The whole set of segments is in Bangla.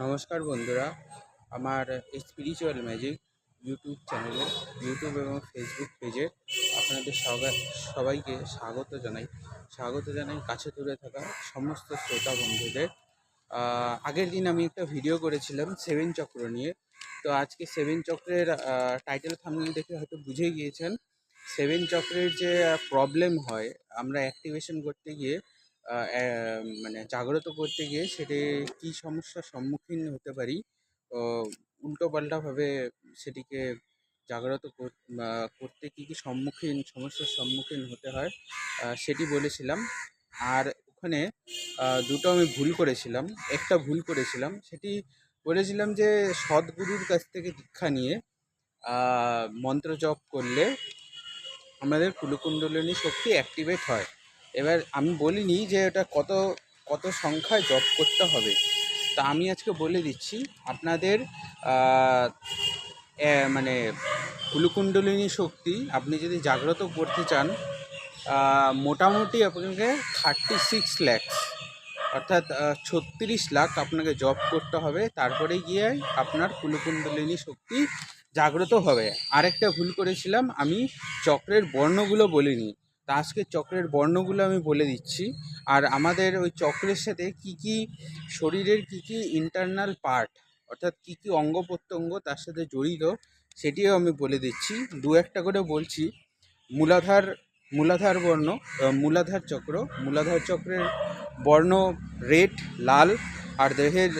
নমস্কার বন্ধুরা, আমার স্পিরিচুয়াল ম্যাজিক ইউটিউব চ্যানেলে ইউটিউব এবং ফেসবুক পেজে আপনাদের সবাই- সবাইকে স্বাগত জানাই। স্বাগত জানাই কাছে দূরে থাকা সমস্ত শ্রোতা বন্ধুদের। আগের দিন আমি একটা ভিডিও করেছিলাম সেভেন চক্র নিয়ে। তো আজকে সেভেন চক্রের টাইটেল থামনেল দেখে হয়তো বুঝে গিয়েছেন। সেভেন চক্রের যে প্রবলেম হয়, আমরা অ্যাক্টিভেশন করতে গিয়ে মানে জাগ্রত করতে গিয়ে সেটি কি সমস্যার সম্মুখীন হতে পারি? উল্টো পাল্টাভাবে সেটিকে জাগ্রত করতে কি কি সম্মুখীন, সমস্যার সম্মুখীন হতে হয় সেটি বলেছিলাম। আর ওখানে দুটো আমি ভুল করেছিলাম, একটা ভুল করেছিলাম। সেটি বলেছিলাম যে সদ্গুরুর কাছ থেকে দীক্ষা নিয়ে মন্ত্র জপ করলে আমাদের কুলকুণ্ডলিনী শক্তি অ্যাক্টিভেট হয়। এবার আমি বলিনি যে এটা কত কত সংখ্যায় জব করতে হবে। তা আমি আজকে বলে দিচ্ছি, আপনাদের মানে কুলুকুণ্ডলিনী শক্তি, আপনি যদি জাগ্রত করতে চান মোটামুটি আপনাকে থার্টি সিক্স ল্যাক্স অর্থাৎ ছত্রিশ লাখ আপনাকে জব করতে হবে। তারপরে গিয়ে আপনার কুলুকুণ্ডলিনী শক্তি জাগ্রত হবে। আরেকটা ভুল করেছিলাম, আমি চক্রের বর্ণগুলো বলিনি। তা আজকে চক্রের বর্ণগুলো আমি বলে দিচ্ছি। আর আমাদের ওই চক্রের সাথে কি কি শরীরের কি কি ইন্টারনাল পার্ট অর্থাৎ কি কি অঙ্গ প্রত্যঙ্গ তার সাথে জড়িত, সেটিও আমি বলে দিচ্ছি। দু একটা করে বলছি। মূলাধার মূলাধার বর্ণ মূলাধার চক্র। মূলাধার চক্রের বর্ণ রেড, লাল, আর দেহের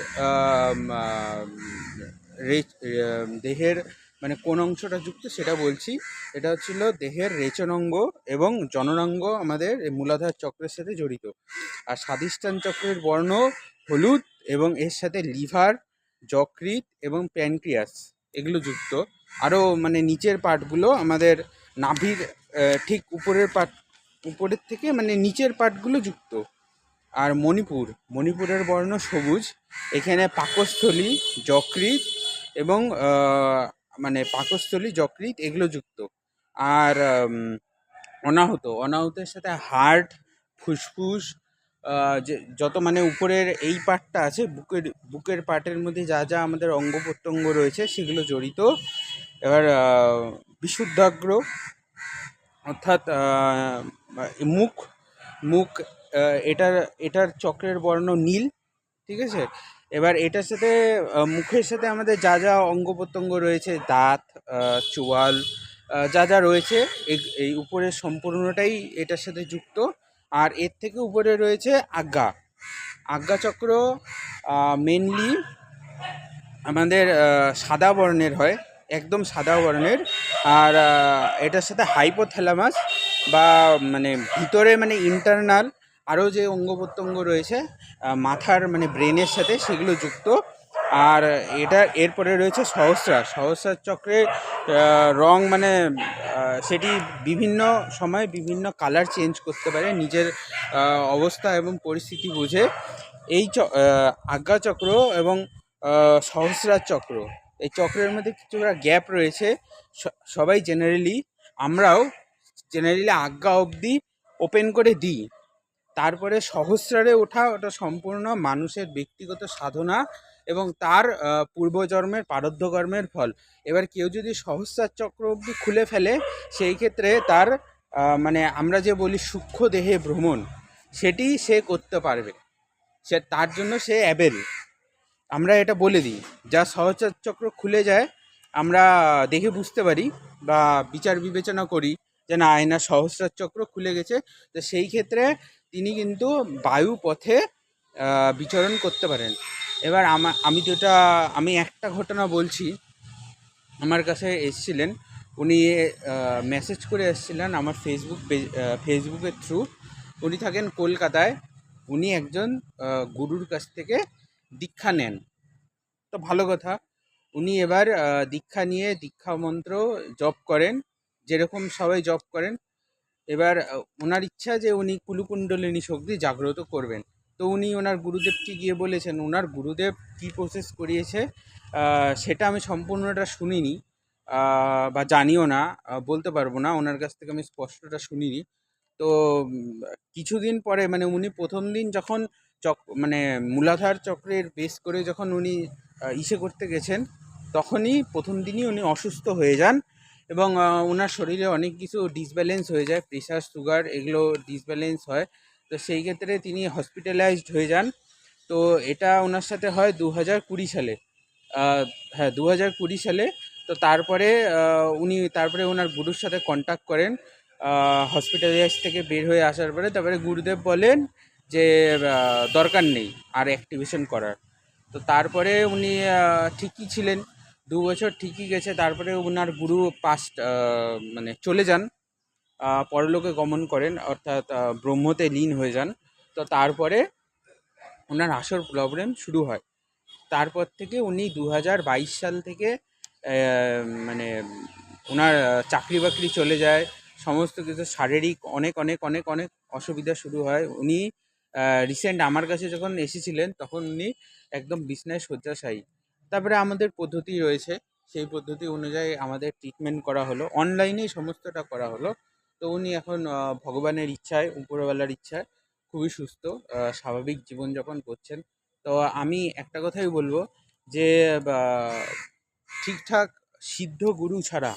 দেহের মানে কোন অংশটা যুক্ত সেটা বলছি। এটা হচ্ছিল দেহের রেচনাঙ্গ এবং জননাঙ্গ আমাদের মূলাধার চক্রের সাথে জড়িত। আর স্বাধিষ্ঠান চক্রের বর্ণ হলুদ এবং এর সাথে লিভার, যকৃৎ এবং প্যানক্রিয়াস এগুলো যুক্ত। আরও মানে নিচের পার্টগুলো আমাদের নাভির ঠিক উপরের পার্ট উপরের থেকে মানে নিচের পার্টগুলো যুক্ত। আর মণিপুর, মণিপুরের বর্ণ সবুজ। এখানে পাকস্থলী, যকৃৎ এবং মানে পাকস্থলী, যকৃৎ এগুলো যুক্ত। আর অনাহত, অনাহতের সাথে হার্ট ফুসফুস যে, যত মানে উপরের এই পার্টটা আছে, বুকের বুকের পার্টের মধ্যে যা যা আমাদের অঙ্গ প্রত্যঙ্গ রয়েছে, সেগুলো জড়িত। এবার বিশুদ্ধাগ্র, অর্থাৎ মুখ মুখ এটার এটার চক্রের বর্ণ নীল, ঠিক আছে? এবার এটার সাথে মুখের সাথে আমাদের যা যা অঙ্গ প্রত্যঙ্গ রয়েছে, দাঁত চোয়াল যা যা রয়েছে, এই- উপরের সম্পূর্ণটাই এটার সাথে যুক্ত। আর এর থেকে উপরে রয়েছে আজ্ঞা। আজ্ঞা চক্র মেনলি আমাদের সাদা বর্ণের হয়, একদম সাদা বর্ণের। আর এটার সাথে হাইপোথ্যালামাস বা মানে ভিতরে মানে ইন্টারনাল আরও যে অঙ্গ প্রত্যঙ্গ রয়েছে মাথার মানে ব্রেনের সাথে সেগুলো যুক্ত। আর এটা এরপরে রয়েছে সহস্রার সহস্রার চক্রের রং মানে সেটি বিভিন্ন সময় বিভিন্ন কালার চেঞ্জ করতে পারে, নিজের অবস্থা এবং পরিস্থিতি বুঝে। এই চ চক্র এবং সহস্রার চক্র, এই চক্রের মধ্যে কিছুটা গ্যাপ রয়েছে। সবাই জেনারেলি আমরাও জেনারেলি আজ্ঞা অবধি ওপেন করে দিই। তারপরে সহস্রারে ওঠা ওটা সম্পূর্ণ মানুষের ব্যক্তিগত সাধনা এবং তার পূর্বজন্মের পারদ্ধ কর্মের ফল। এবার কেউ যদি সহস্রার চক্র অবধি খুলে ফেলে, সেই ক্ষেত্রে তার মানে আমরা যে বলি সূক্ষ্ম দেহে ভ্রমণ, সেটি সে করতে পারবে। সে, তার জন্য সে অ্যাবেল। আমরা এটা বলে দিই, যা সহচার চক্র খুলে যায়, আমরা দেখে বুঝতে পারি বা বিচার বিবেচনা করি যে না আয়না সহস্রার চক্র খুলে গেছে। তো সেই ক্ষেত্রে তিনি কিন্তু বায়ু পথে বিচরণ করতে পারেন। এবার আমা, আমি যেটা, আমি একটা ঘটনা বলছি। আমার কাছে এসেছিলেন, উনি মেসেজ করে এসেছিলেন আমার ফেসবুক ফেসবুকের থ্রু উনি থাকেন কলকাতায়। উনি একজন গুরুর কাছ থেকে দীক্ষা নেন। তো ভালো কথা। উনি এবার দীক্ষা নিয়ে দীক্ষা মন্ত্র জপ করেন। যেরকম সবাই জপ করেন এবার ওনার ইচ্ছা যে উনি কুলুকুণ্ডলিনী শক্তি জাগ্রত করবেন। তো উনি ওনার গুরুদেবকে গিয়ে বলেছেন, ওনার গুরুদেব কী প্রসেস করিয়েছে সেটা আমি সম্পূর্ণটা শুনিনি বা জানিও না বলতে পারব না। ওনার কাছ থেকে আমি স্পষ্টটা শুনিনি। তো কিছুদিন পরে মানে উনি প্রথম দিন যখন চক মানে মূলাধার চক্রের বেস করে যখন উনি ইসে করতে গেছেন, তখনই প্রথম দিনই উনি অসুস্থ হয়ে যান। এবং ওনার শরীরে অনেক কিছু ডিসব্যালেন্স হয়ে যায় প্রেশার সুগার এগুলো ডিসব্যালেন্স হয়। তো সেই ক্ষেত্রে তিনি হসপিটালাইজড হয়ে যান। তো এটা ওনার সাথে হয় দু হাজার কুড়ি সালে। হ্যাঁ দু হাজার কুড়ি সালে। তো তারপরে উনি, তারপরে ওনার গুরুর সাথে কন্ট্যাক্ট করেন। হসপিটালাইজ থেকে বের হয়ে আসার পরে তারপরে গুরুদেব বলেন যে দরকার নেই আর অ্যাক্টিভেশন করার। তো তারপরে উনি ঠিকই ছিলেন। দু বছর ঠিকই গেছে, তারপরে ওনার গুরু পাস্ট মানে চলে যান পরলোকে গমন করেন, অর্থাৎ ব্রহ্মতে লীন হয়ে যান। তো তারপরে ওনার আসল প্রবলেম শুরু হয়। তারপর থেকে উনি দু হাজার বাইশ সাল থেকে মানে ওনার চাকরি বাকরি চলে যায়, সমস্ত কিছু, শারীরিক অনেক অনেক অনেক অনেক অসুবিধা শুরু হয়। উনি রিসেন্ট আমার কাছে যখন এসেছিলেন, তখন উনি একদম বিছনায় শয্যাশায়ী। তারপরে আমাদের পদ্ধতি রয়েছে। সেই পদ্ধতি অনুযায়ী আমাদের ট্রিটমেন্ট করা হলো। অনলাইনেই সমস্তটা করা হলো। তো উনি এখন ভগবানের ইচ্ছায়, উপরওয়ালার ইচ্ছায় খুবই সুস্থ স্বাভাবিক জীবনযাপন করছেন। তো আমি একটা কথাই বলব যে ঠিকঠাক সিদ্ধ গুরু ছাড়া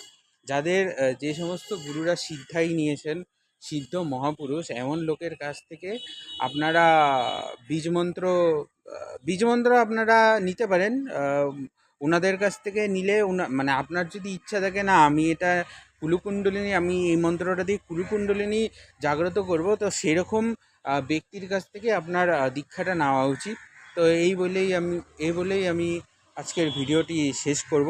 যাদের যে সমস্ত গুরুরা সিদ্ধাই নিয়েছেন, সিদ্ধ মহাপুরুষ, এমন লোকের কাছ থেকে আপনারা বীজমন্ত্র বীজমন্ত্র আপনারা নিতে পারেন ওনাদের কাছ থেকে নিলে মানে আপনার যদি ইচ্ছা থাকে না, আমি এটা কুলুকুণ্ডলিনী, আমি এই মন্ত্রটা দিয়ে কুলুকুণ্ডলিনী জাগ্রত করব, তো সেরকম ব্যক্তির কাছ থেকে আপনার দীক্ষাটা নেওয়া উচিত। তো এই বলেই আমি, এই বলেই আমি আজকের ভিডিওটি শেষ করব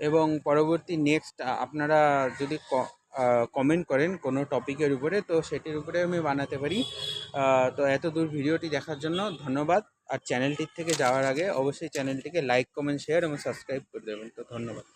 এবং পরবর্তী নেক্সট আপনারা যদি কমেন্ট করেন কোনো টপিকের উপরে, তো সেটির উপরে আমি বানাতে পারি। তো এত দূর ভিডিওটি দেখার জন্য ধন্যবাদ। আর চ্যানেলটির থেকে যাওয়ার আগে অবশ্যই চ্যানেলটিকে লাইক কমেন্ট শেয়ার এবং সাবস্ক্রাইব করে দেবেন। তো ধন্যবাদ।